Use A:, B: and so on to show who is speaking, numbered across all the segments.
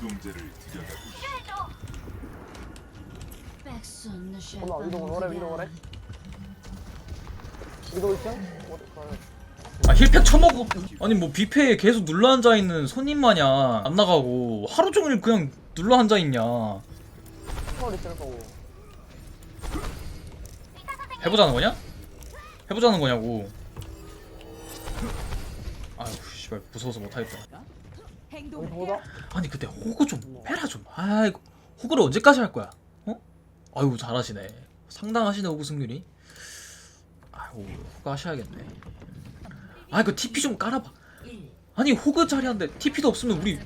A: 눈동자를 들여다보시
B: 올라 위로 오래 위로 오래. 위로 있죠?
C: 아 힐팩 쳐먹어. 아니 뭐 뷔페에 계속 눌러 앉아있는 손님 마냥 안 나가고 하루 종일 그냥 눌러 앉아있냐.
B: 스몰 있을 거고.
C: 해보자는 거냐? 해보자는 거냐고. 아유 씨발 무서워서 못하겠다
B: 여기 보다
C: 아니 근데 호구 좀 빼라 좀. 아이고 호구를 언제까지 할 거야? 어? 아이고 잘하시네. 상당하시네 호구 승률이. 아이고 호구 하셔야겠네. 아이 그 TP 좀 깔아봐. 아니 호구 자리한데 TP도 없으면 우리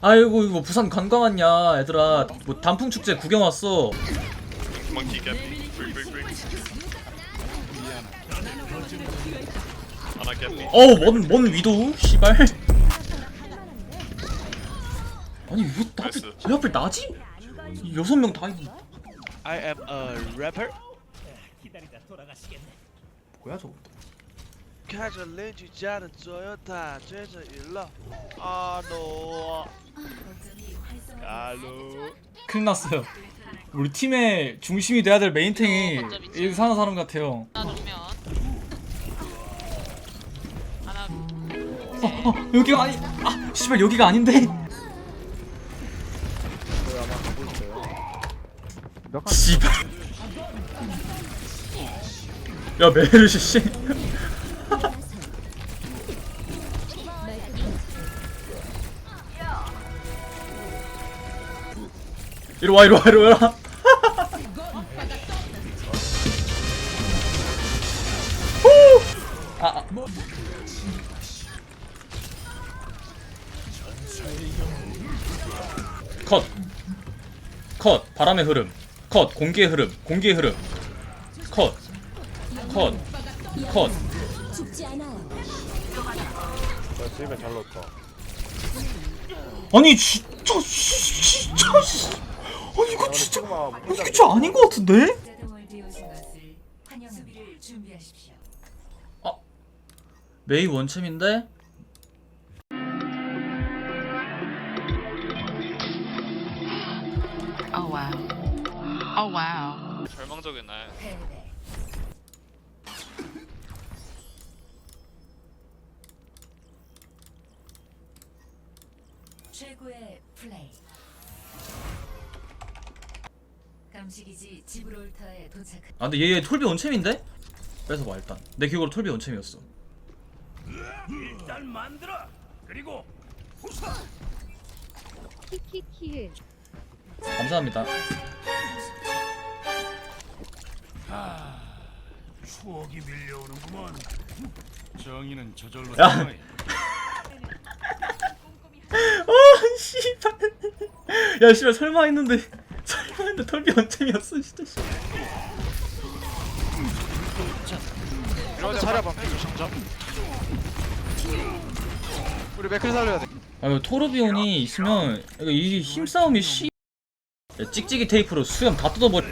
C: 아이고 이거 부산 관광 왔냐 얘들아. 뭐 단풍 축제 구경 왔어. 어우 뭔, 뭔 위도우? 씨발 아니 왜
D: 나를
C: 제 앞에 나지? 여섯 명 다 있는
E: I am a rapper.
C: 뭐야 저거
E: 가자 렌즈자는 조여타 제자 일러. 아노. 알로.
C: 큰일 났어요 우리 팀의 중심이 돼야 될 메인탱이 이 사는 사람 같아요
F: 하나 정면. 하나.
C: 어, 어 여기가 아니 아 씨발 여기가 아닌데 씨발 야 메르시 씨 이리 와 이리 와 이리 와 후! 아, 아. 컷. 컷. 바람의 흐름. 컷. 공기의 흐름. 공기의 흐름. 컷. 컷. 컷.
G: 죽지 않아요.
C: 아니 진짜 씨, 진짜 씨. 아니 이거 진짜 이거 진짜 아닌 것 같은데?
G: 준비하십시오.
C: 메이 원챔인데
F: Oh wow Oh wow
D: 절망적인 날.
G: 최고의 플레이. 감식이지 지브롤터에 도착.
C: 아 근데 얘, 얘 톨비 원챔인데? 뺏어봐 일단 내 기억으로 톨비 원챔이었어
H: 키키키해.
C: 감사합니다
A: 추억이 밀려오는구먼 정의는 저절로
C: 야. 아 씨발 야 씨발 설마 했는데 설마 했는데 원챔이었어 진짜 씨.
E: 이러면 방피 진짜. 우리 맥클 살려야 돼.
C: 아 토르비온이 있으면 이 힘싸움이 씨 야, 찍찍이 테이프로 수염 다 뜯어버려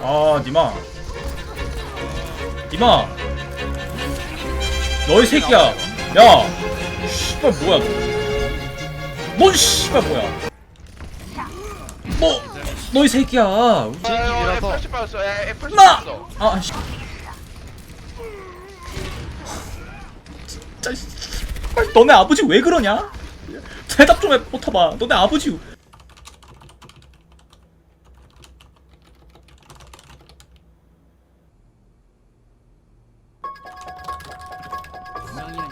C: 아 니마 니마 너희 새끼야 야 씨발 뭐야 넌 씨발 뭐야 뭐 너희 새끼야
E: 야, 애플 받았어. 야, 애플
C: 나!
E: 받았어.
C: 아, 씨. 진짜, 씨. 너네 아버지 왜 그러냐? 대답 좀 해봐봐. 너네 아버지.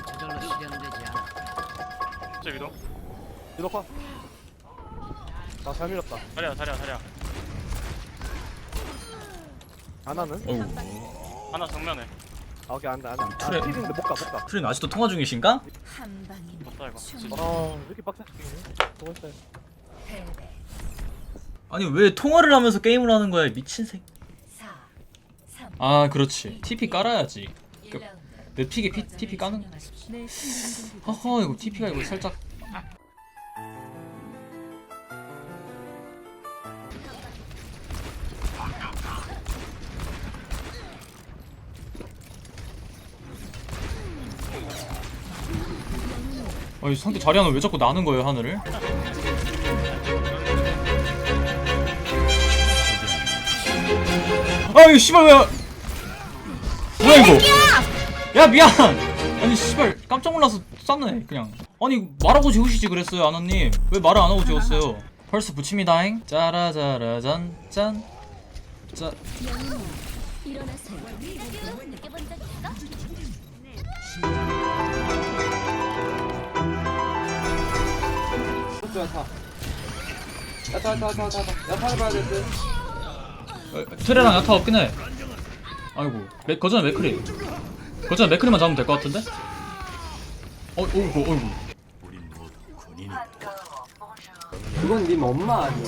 F: 저절로 실현되지 않아
D: 위도.
B: 나잘 밀었다.
D: 다리야, 다리야.
B: 하나는?
C: 어우,
D: 하나 정면에.
B: 아 오케이 안돼 안돼. 아
C: 트레.
B: 필인데 못 가, 못 가.
C: 프린 아직도 통화 중이신가?
G: 한 방에
D: 없다 이거. 진짜.
B: 아, 왜 이렇게 빡세? 보고 있어요.
G: 패배.
C: 아니, 왜 통화를 하면서 게임을 하는 거야, 이 미친 새끼.
G: 4, 3,
C: 아, 그렇지. TP 깔아야지.
G: 1라운드.
C: 내 픽에 피, TP 까는? 허허, 이거 TP가 이거 살짝. 아니 상대 자리하는 왜 자꾸 나는 거예요 하늘을? 아이 씨발 왜 뭐야 이거? 야 미안! 아니 씨발 깜짝 놀라서 쐈네 그냥. 아니 말하고 재우시지 그랬어요 아나님 왜 말을 안 하고 재웠어요? 펄스 붙입니다잉. 짜라짜라잔 짠. 짜. 어, 트레랑 야타 없긴 해 아이고 맥, 거전에 맥크리 거전에 맥크리만 잡으면 될 것 같은데? 어, 어이구 어이구.
H: 그건 님 엄마 아니야?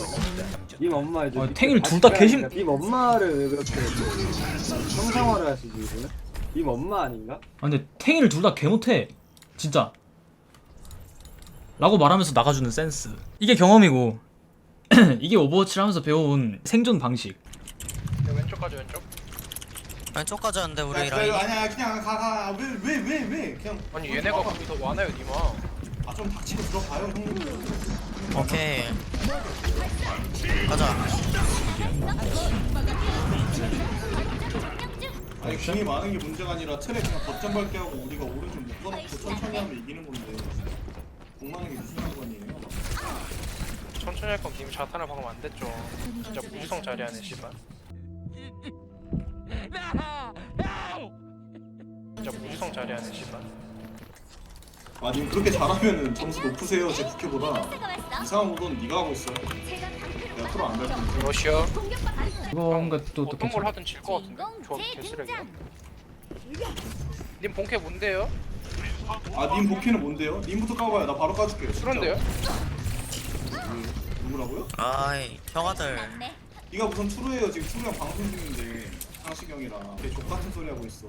H: 님 엄마죠.
C: 아, 탱일 둘다 개심-
H: 님 엄마를 왜 그렇게 성상화를 하시지 이거는? 님 엄마 아닌가?
C: 아 근데 탱이를 둘 다 개 못해 진짜 라고 말하면서 나가주는 센스. 이게 경험이고 이게 오버워치를 하면서 배워온 생존 방식.
D: 왼쪽까지 왼쪽.
I: 왼쪽까지 하는데 우리
J: 야,
I: 라인.
J: 아니야 그냥 가가 왜 왜 왜 왜? 그냥
D: 아니 얘네가 거기 더 많아요 니마.
J: 아좀 닥치고 들어가요 형님.
I: 오케이. 가자.
J: 아니 공이 많은 게 문제가 아니라 틀에 그냥 덧점 밟게 하고 우리가 오른쪽 묶어놓고 천천히 하면 이기는 건데 공 많은 게 무슨 상관이에요
D: 천천히 할 거면 님 자탄을 박으면 안 됐죠. 진짜 무성 자리하네 씨발. 진짜 무성 자리하네 씨발.
J: 아님 그렇게 잘하면은 점수 높으세요 제 부캐보다 이상한 거는 네가 하고 있어 내가 프로 안 밟고
D: 러시아.
C: 또, 또
D: 어떤 걸 하든 질것 같은데. 조합 개쓰레기야. 님 본캐 뭔데요?
J: 아님 복캐는 뭔데요? 님부터 까봐요. 나 바로 까줄게요. 진짜.
D: 그런데요?
J: 누구라고요?
I: 아이 형아들.
J: 네가 무슨 투루예요. 지금 투루랑 방송 중인데 상식형이랑. 걔 족같은 소리 하고 있어.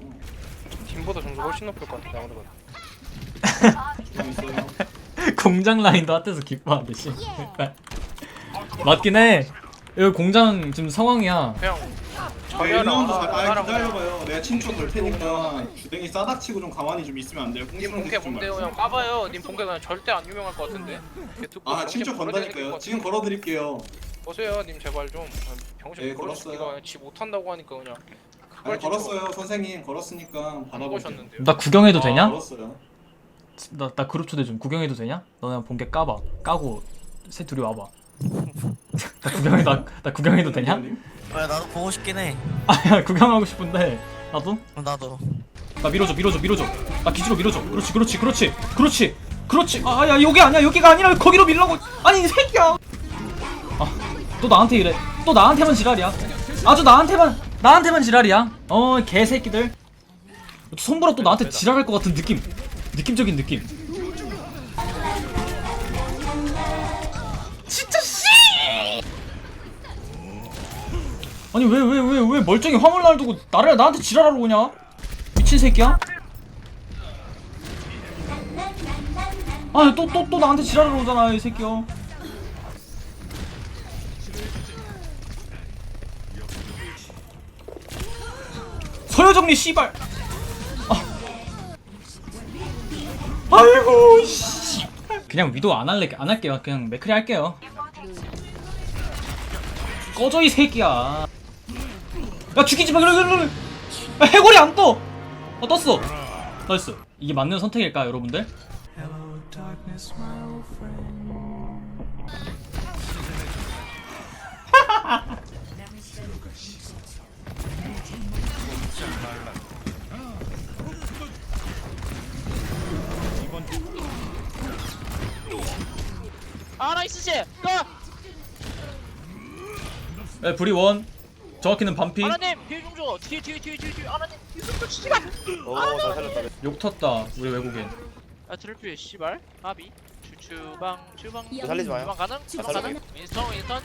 D: 팀보다 점수 훨씬 높을 것 같은데 아무래도.
J: 좀 있어요?
C: 공장 라인도 핫해서 기뻐하는데 씨 맞긴 해. 여기 공장 지금 상황이야.
D: 그냥
J: 아, 일년도 아,
D: 나랑
J: 기다려봐요. 내가 친추 걸 테니까 주댕이 싸닥치고 좀 가만히 좀 있으면 안 돼요.
D: 님 본캐?
J: 말고.
D: 그냥 까봐요. 님 본캐 그냥 절대 안 유명할 것 같은데. 걔 듣고
J: 아 친추 건다니까요. 지금 걸어드릴게요.
D: 보세요, 님 제발 좀 아, 병신
J: 네,
D: 걸어주기가
J: 걸었어요.
D: 지 못한다고 하니까 그냥
J: 아니 걸었어요 선생님 걸었으니까
D: 안
J: 받아보세요.
D: 보셨는데요.
C: 나 구경해도
J: 아,
C: 되냐?
J: 걸었어요.
C: 나, 나 그룹 초대 좀 구경해도 되냐? 너네 본게 까봐 까고 새 둘이 와봐 나 구경해도 나, 나 구경해도 되냐?
I: 왜 나도 보고 싶긴 해.
C: 아야 구경하고 싶은데. 나도?
I: 나도.
C: 나 밀어줘 밀어줘 밀어줘. 나 기지로 밀어줘. 그렇지 그렇지 그렇지 그렇지 그렇지. 아야 여기 아니야. 여기가 아니라 거기로 밀라고. 아니 이 새끼야. 아또 나한테 이래. 또 나한테만 지랄이야? 아주 나한테만 나한테만 지랄이야? 어 개새끼들. 손보라 또 나한테 지랄할 것 같은 느낌. 느낌적인 느낌 아니 왜 왜 왜 왜 멀쩡히 화물 놔두고 나를 나한테 지랄하러 오냐? 미친 새끼야? 아니 또 또 또 나한테 지랄하러 오잖아 이 새끼야. 서여정리 씨발. 아. 아이고 씨. 그냥 위도 안 할래 안 할게요. 그냥 맥크리 할게요. 꺼져 이 새끼야 야 죽이지 마. 그래 그래 그래. 야, 해골이 안 떠! 어 떴어. 나이스. 이게 맞는 선택일까 여러분들?
F: 아 나이스
C: 씨네 브리 원 정확히는 반피.
F: 하나님 뒤에 좀줘. 뒤에 뒤에 뒤에 뒤에 뒤에. 하나님 뒤에 좀줘. 씨발.
E: 오잘 살렸다.
C: 욕 텄다 우리 외국인.
F: 아 트래피에 씨발? 아비. 추 추방 추방.
E: 살리지 마요.
F: 주방 가능? 주방 가능? 윈스턴 윈스턴.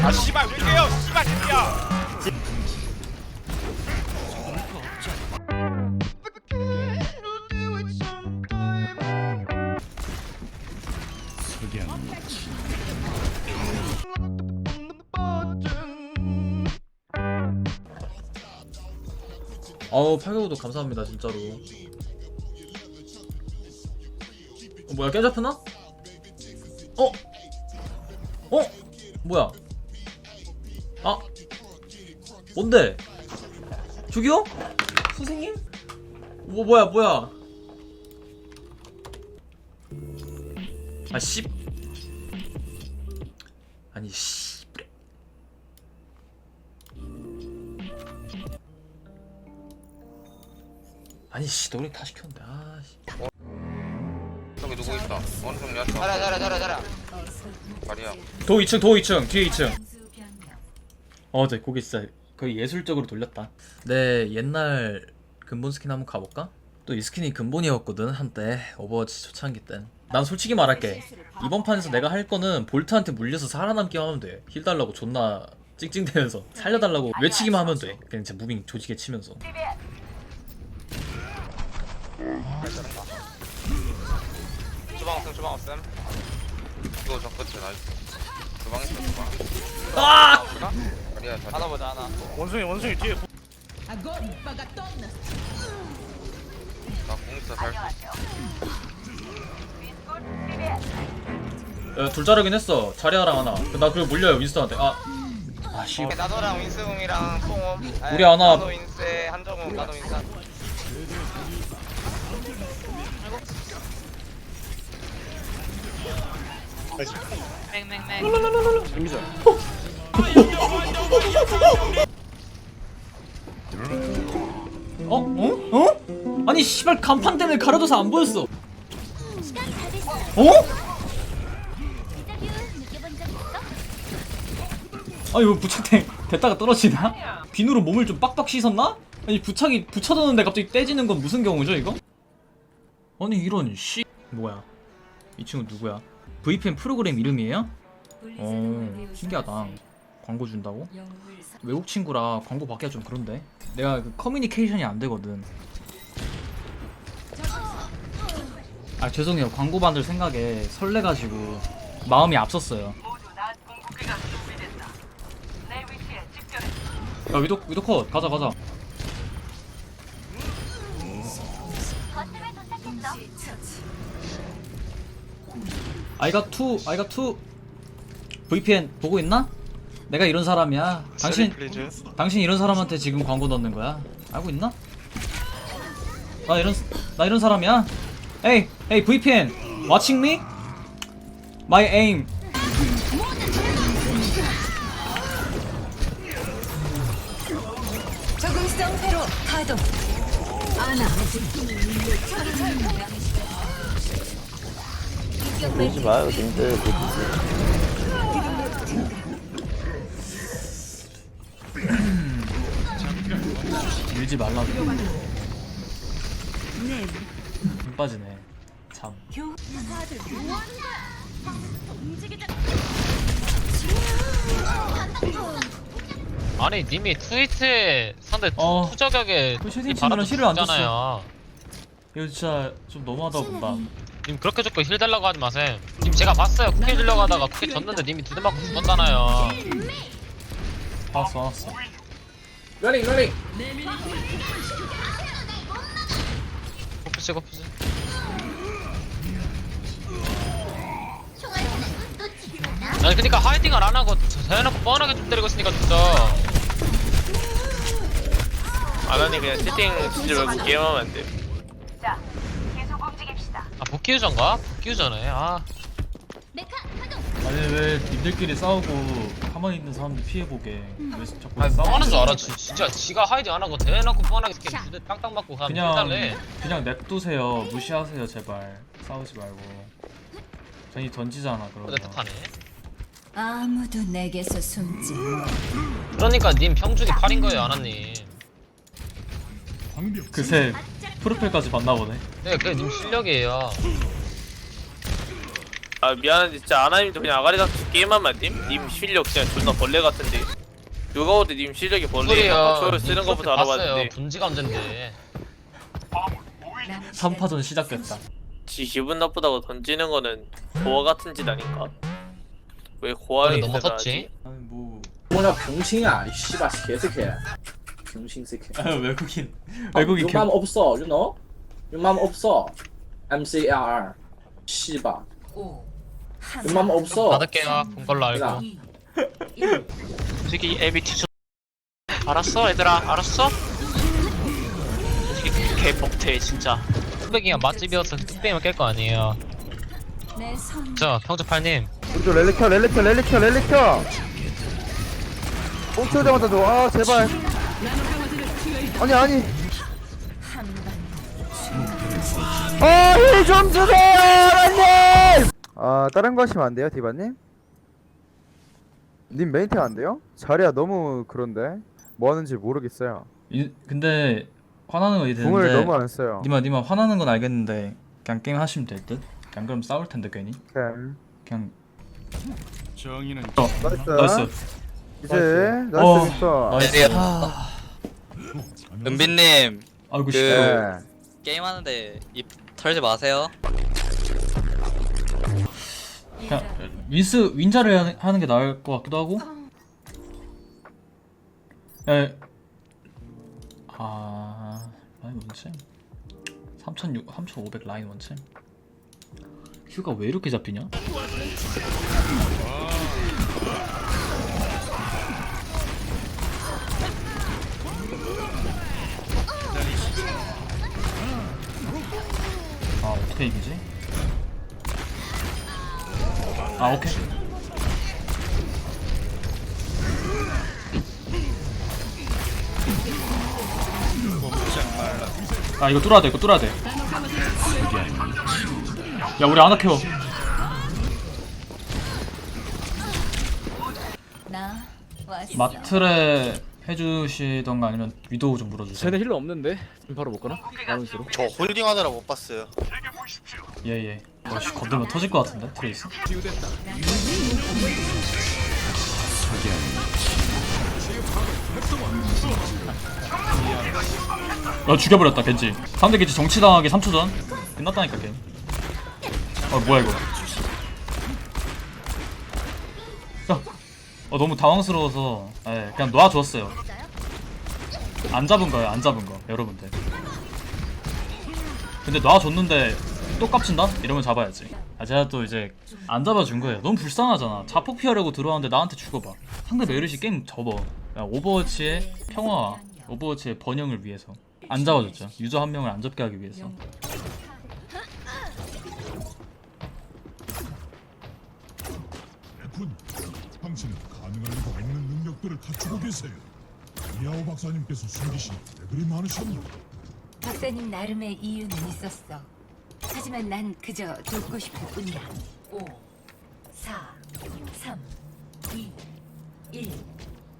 D: 아 씨발 왜 이래요? 씨발 새끼야.
C: 어우 8개월도 감사합니다 진짜로 어, 뭐야 깨잡혔나? 어? 어? 뭐야? 아 뭔데? 저기요? 선생님? 뭐 뭐야 뭐야? 아 씨. 아니 씨 너네 다 시켰는데 아 씨.
K: 저기 누구 있어? 어느 정도 였어?
F: 자라 자라 자라 자라
K: 다리야.
C: 도 2층 도 2층 뒤에 2층
G: 점수 변경.
C: 어, 네, 고개 진짜 거의 예술적으로 돌렸다. 네, 옛날 근본 스킨 한번 가볼까? 또 이 스킨이 근본이었거든 한때 오버워치 초창기 땐. 난 솔직히 말할게. 이번 판에서 내가 할 거는 볼트한테 물려서 살아남기만 하면 돼. 힐 달라고 존나 찡찡대면서 살려달라고 외치기만 하면 돼. 그냥 진짜 무빙 조지게 치면서.
K: 주방 없음 주방 없음. 이거 저 끝에 나이스. 주방 있어 주방.
C: 아!
K: 다리야 다리.
F: 하나 보자 하나
D: 원숭이 원숭이 뒤에
K: 나공 있어 살수 있어.
C: 야, 둘 자르긴 했어. 자리아랑 하나. 나 그리고 물려요 윈스턴한테. 아, 아 씨.
K: 나도랑 윈스공이랑 뽕엄.
C: 우리 하나-
K: 나도 윈스 한정우 나도 윈스.
F: 맹맹맹
C: 어? 어? 어? 아니 씨발 간판 때문에 가려져서 안 보였어. 어? 아 이거 부착탱 됐다가 떨어지나? 비누로 몸을 좀 빡빡 씻었나? 아니 부착이 붙여뒀는데 갑자기 떼지는 건 무슨 경우죠 이거? 아니 이런 씨 뭐야 이 친구 누구야? VPN 프로그램 이름이에요? 어 신기하다 광고 준다고? 외국 친구라 광고 받기가 좀 그런데 내가 그 커뮤니케이션이 안 되거든 아 죄송해요 광고 받을 생각에 설레가지고 마음이 앞섰어요 야 위도 위도 컷 가자 가자. 아이가 투 아이가 투 VPN 보고 있나? 내가 이런 사람이야 당신 당신 이런 사람한테 지금 광고 넣는 거야 알고 있나? 나 이런 나 이런 사람이야 에이 에이 VPN watching me? My aim
G: 적응성 회로 가동. 아나.
F: 보지 마요 님들.
C: 밀지 말라고. 힘 빠지네. 참.
F: 아니 님이 트위트에 상대 투,
C: 어.
F: 투저격에
C: 그 최신 친구는 힐을 안
F: 줬잖아요
C: 이거 진짜 좀 너무하다 본다
F: 님. 그렇게 좋고 힐 달라고 하지 마세요. 님 제가 봤어요. 쿠키 주려고 하다가 쿠키 줬는데 님이 두 대 맞고 죽었잖아요.
C: 알았어 알았어.
H: 러닝 러닝.
F: 고프지 고프지 아니 그니까 하이딩을 안 하고 대놓고 뻔하게 좀 때리고 있으니까 진짜
D: 아나니 그냥 채팅 진짜 말고 게임하면 안 돼.
F: 복귀? 복귀 유저네 아.
C: 아니 왜 님들끼리 싸우고 가만히 있는 사람들 피해보게. 왜 자꾸
F: 아니
C: 싸우는
F: 뻔한 줄
C: 거야?
F: 알아 지- 진짜 지가 하이딩 안 하고 대놓고 뻔하게 이렇게 두대 땅땅 맞고 가면
C: 그냥 그냥 냅두세요. 무시하세요 제발. 싸우지 말고. 괜히 던지잖아 그러면
G: 아무도 내게서 숨지. 마.
F: 그러니까 님 평준이 8인 거예요 아나님.
C: 그새 프로필까지 봤나 보네
F: 네 그게 님 실력이에요
D: 아 미안한데 진짜 아나님도 그냥 아가리 게임하면 안 됨? 님 실력 그냥 존나 벌레 같은데. 누가 봐도 님 실력이 벌레야.
F: 소리야
D: 초를 쓰는 것부터 알아봤는데.
F: 분지가 언젠데
C: 3파전 시작됐다
D: 지 기분 나쁘다고 던지는 거는 고아 같은 짓 아닌가? 왜 있어야
F: 넘어섰지?
D: 하지?
C: 아니 뭐
H: 뭐냐 병신아 이 씨발 개새끼야 병신 새끼
C: 아, 외국인. 외국인
H: 육맘 없어 you know? 육맘 없어. MCR 씨바.
G: 5
H: 음만 없어.
F: 받을게요. 본 걸로 알고.
G: 2 1
F: 솔직히 LBT 좀 알았어 얘들아. 알았어? 솔직히 개복태 진짜. 뚝배기가 맛집이어서 뚝배기만 깰 거 아니에요. 저 평주팔님.
B: 우리도 랠리 켜 랠리 켜 랠리 켜. 랠리 켜 뽕쳐자마자 줘아 제발 아니 아니. 아힐좀 주세요 라님! 아 다른 거 하시면 안 돼요 디바님? 님 메인템 안 돼요? 자리야 너무 그런데. 뭐 하는지 모르겠어요.
C: 이, 근데 화나는 거 이해되는데
B: 궁을 너무 안 써요.
C: 니마 니마 화나는 건 알겠는데 그냥 게임 하시면 될 듯? 그냥 그럼 싸울 텐데 괜히?
B: 네.
C: 그냥.
A: 정의는
C: 어
B: 나이스.
C: 나이스.
B: 이제
C: 어.
B: 나이스 있어
C: 나이스. 아,
I: 은빈님
C: 아이고
I: 그-
C: 씨
B: 네.
I: 게임 하는데 입 털지 마세요.
C: 그냥 윈스 윈자를 하- 하는 게 나을 것 같기도 하고. 에, 아 라인 원챔? 3600 3500 라인 원챔? 큐가 왜 이렇게 잡히냐? 어떻게 이기지? 아 오케이 아 이거 뚫어야 돼 이거 뚫어야 돼야 우리 아나 케어 마트레 해주시던가 아니면 위도우 좀 물어주세요
B: 쟤네 힐러 없는데 바로 못 가나? 나운스로
E: 저 홀딩 하느라 못 봤어요.
C: 예예. 어씨 건들면 터질 것 같은데? 트레이스 야 죽여버렸다 겐지. 상대 겐지 정치당하기 3초 전? 끝났다니까 게임 어 뭐야 이거. 야, 어 너무 당황스러워서 예 그냥 놔줬어요. 안 잡은 거예요 안 잡은 거 여러분들. 근데 놔줬는데 또 깝친다? 이러면 잡아야지. 아 제가 또 이제 안 잡아준 거예요. 너무 불쌍하잖아. 자폭 피하려고 들어왔는데 나한테 죽어봐. 상대 메르시 게임 접어. 야, 오버워치의 평화 오버워치의 번영을 위해서. 안 잡아줬죠. 유저 한 명을 안 잡게 하기 위해서.
A: 당신은 가능할 리가 없는 능력들을 갖추고 계세요. 미아오 박사님께서 숨기신 왜 그리 많으셨나?
G: 박사님 나름의 이유는 있었어 하지만 난 그저 돕고 싶을 뿐이야. 5 4 3 2 1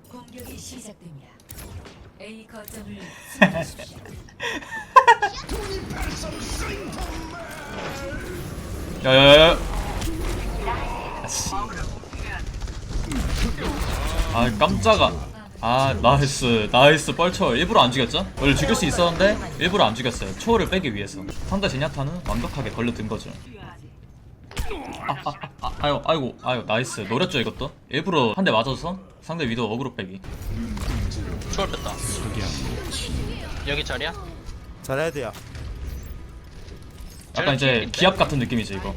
G: 공격이 시작됩니다. A 거점을 수비하십시오.
C: 야야야 아 깜짝아 아 나이스. 나이스 뻘쳐 일부러 안 죽였죠? 원래 죽일 수 있었는데 일부러 안 죽였어요. 초월을 빼기 위해서. 상대 제냐타는 완벽하게 걸려든 거죠. 아, 아, 아, 아, 아유 아이고 아유 나이스. 노렸죠 이것도? 일부러 한 대 맞아서 상대 위도 어그로 빼기.
I: 추월 뺐다. 여기 자리야?
B: 잘해야 돼요.
C: 약간 이제 기압 같은 느낌이지 이거.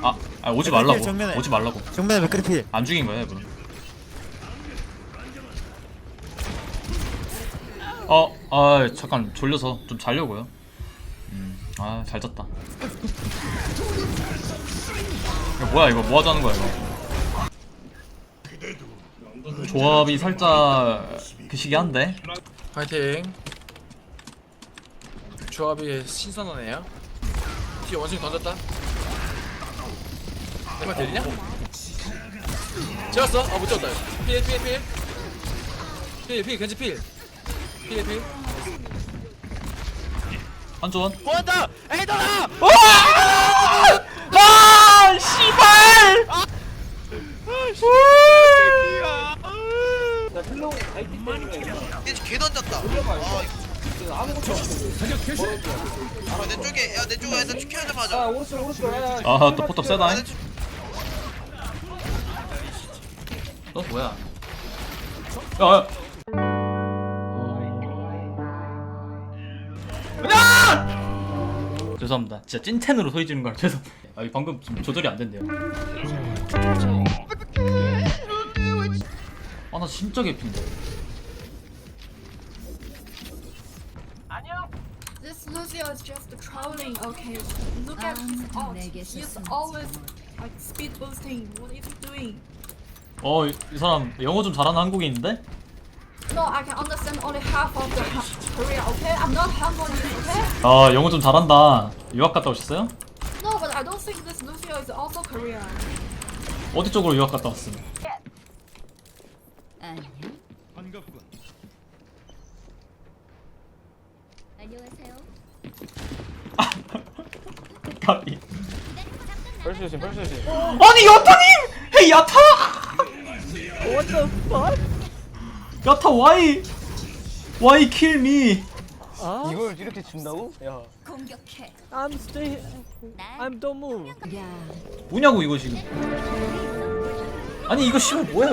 C: 아, 아 오지 말라고. 오지 말라고.
B: 정면에 맥크리필.
C: 안 죽인 거야 일부 러 어, 아 잠깐 졸려서 좀 자려고요. 음, 아잘 잤다. 이거 뭐야 이거 뭐 하자는 거야 이거? 조합이 살짝 그 시기한데.
L: 파이팅. 조합이 신선하네요. 뒤에 원숭이 던졌다. 내말 들리냐? 찍었어? 아못 찍었다. 필 필 필. 필 필 괜지 필 필필
C: 한조원.
E: 보았다. 에이더라.
C: 아 씨발!
E: 개 던졌다. 아, 아무것도 내 쪽에 야 내 쪽에 애들 치켜자마자.
C: 아또 포탑 세다잉. 너 뭐야? 야, 야. 죄송합니다. 진짜 찐텐으로 소리 지르는 걸 죄송. 아 방금 좀 조절이 안 된대요. 아 나 진짜 개핀데.
M: This Lucio is just trolling. Okay, look at his art. He's always like speed boosting. What is he doing?
C: 어이 사람 영어 좀 잘하는 한국인인데?
M: No, I can understand only half of the Korea. Okay, I'm not Hangulese. Okay.
C: 아 영어 좀 잘한다. 유학 갔다 오셨어요?
M: No, but I don't think this Lucio is also Korean.
C: 어디 쪽으로 유학 갔다 왔음?
M: 안녕하세요.
C: 까비.
N: 펄스 조심 펄스 조심
C: 아니 야타님! 헤이 야타! What the fuck? 야타 why? Why kill me?
N: 이걸 이렇게 준다고? 야
M: 공격해.
N: I'm stay I'm don't move
C: 뭐냐고 이거 지금? 아니 이거 씨발 뭐야?